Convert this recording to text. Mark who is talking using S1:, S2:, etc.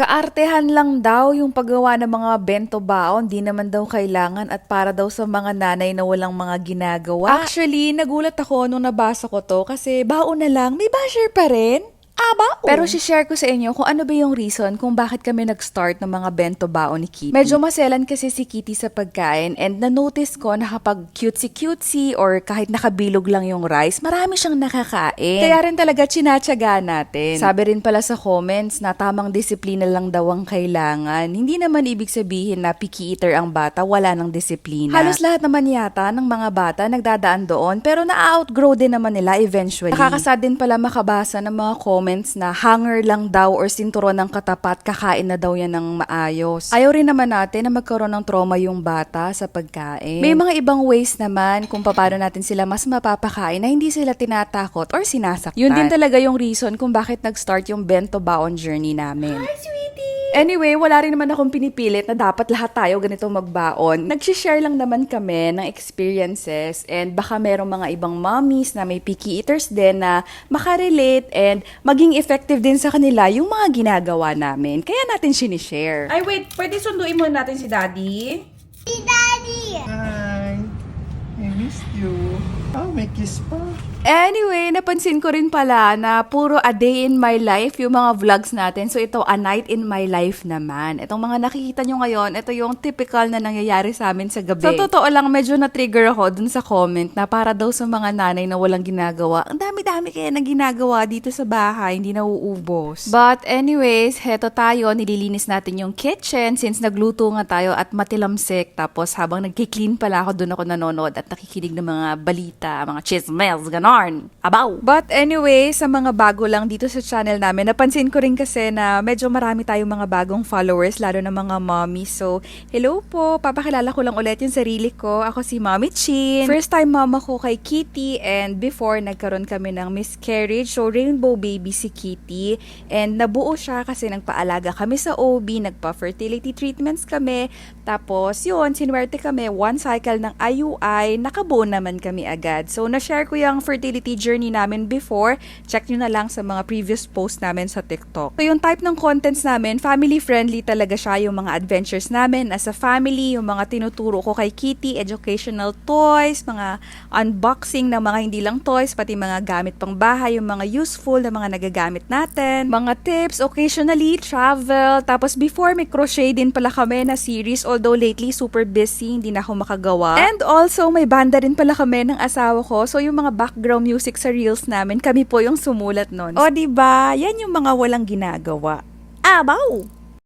S1: Kaartehan lang daw yung paggawa ng mga bento baon, di naman daw kailangan at para daw sa mga nanay na walang mga ginagawa. Actually, nagulat ako nung nabasa ko to kasi baon na lang, may basher pa rin. Ah, baon? Pero share ko sa inyo kung ano ba yung reason kung bakit kami nag-start ng mga bento baon ni Kitty. Medyo maselan kasi si Kitty sa pagkain and na-notice ko na kapag cutesy-cutesy or kahit nakabilog lang yung rice, marami siyang nakakain. Kaya rin talaga chinatsaga natin. Sabi rin pala sa comments na tamang disiplina lang daw ang kailangan. Hindi naman ibig sabihin na picky eater ang bata, wala ng disiplina. Halos lahat naman yata ng mga bata nagdadaan doon pero na-outgrow din naman nila eventually. Nakakasad din pala makabasa ng mga comments na hanger lang daw or sinturon ng katapat, kakain na daw yan ng maayos. Ayaw rin naman natin na magkaroon ng trauma yung bata sa pagkain. May mga ibang ways naman kung paano natin sila mas mapapakain na hindi sila tinatakot or sinasaktan. Yun din talaga yung reason kung bakit nag-start yung bento baon journey namin. Hi, sweetie! Anyway, wala rin naman akong pinipilit na dapat lahat tayo ganito magbaon. Nag-share lang naman kami ng experiences and baka merong mga ibang mommies na may picky eaters din na makarelate and maging effective din sa kanila yung mga ginagawa namin. Kaya natin sinishare.
S2: Ay, wait. Pwede sunduin muna natin si Daddy?
S3: Si Daddy!
S4: Hi! I missed you. Oh, may kiss pa.
S1: Anyway, napansin ko rin pala na puro a day in my life yung mga vlogs natin. So ito, a night in my life naman. Itong mga nakikita nyo ngayon, ito yung typical na nangyayari sa amin sa gabi. Sa totoo lang, medyo na-trigger ako dun sa comment na para daw sa mga nanay na walang ginagawa. Ang dami-dami kaya na ginagawa dito sa bahay, hindi nauubos. But anyways, heto tayo, nililinis natin yung kitchen since nagluto nga tayo at matilamsik. Tapos habang nagki-clean pala ako, dun ako nanonood at nakikinig ng mga balita, mga chismes, ganon. Abaw! But anyway, sa mga bago lang dito sa channel namin, napansin ko rin kasi na medyo marami tayong mga bagong followers, lalo na mga mommy. So, hello po! Papakilala ko lang ulit yung sarili ko. Ako si Mommy Chin. First time mama ko kay Kitty and before nagkaroon kami ng miscarriage. So, rainbow baby si Kitty. And nabuo siya kasi nagpaalaga kami sa OB, nagpa-fertility treatments kami. Tapos, yun, sinwerte kami, one cycle ng IUI, nakabuo naman kami agad. So, na-share ko yung fertility journey namin before. Check nyo na lang sa mga previous posts namin sa TikTok. So, yung type ng contents namin, family-friendly talaga siya yung mga adventures namin as a family, yung mga tinuturo ko kay Kitty, educational toys, mga unboxing ng mga hindi lang toys, pati mga gamit pang bahay, yung mga useful na mga nagagamit natin, mga tips, occasionally travel, tapos before may crochet din pala kami na series, although lately super busy, hindi na ako makagawa. And also, may banda rin pala kami ng asawa ko, so yung mga background music sa reels namin, kami po yung sumulat nun. O, di ba? Yan yung mga walang ginagawa. Abaw!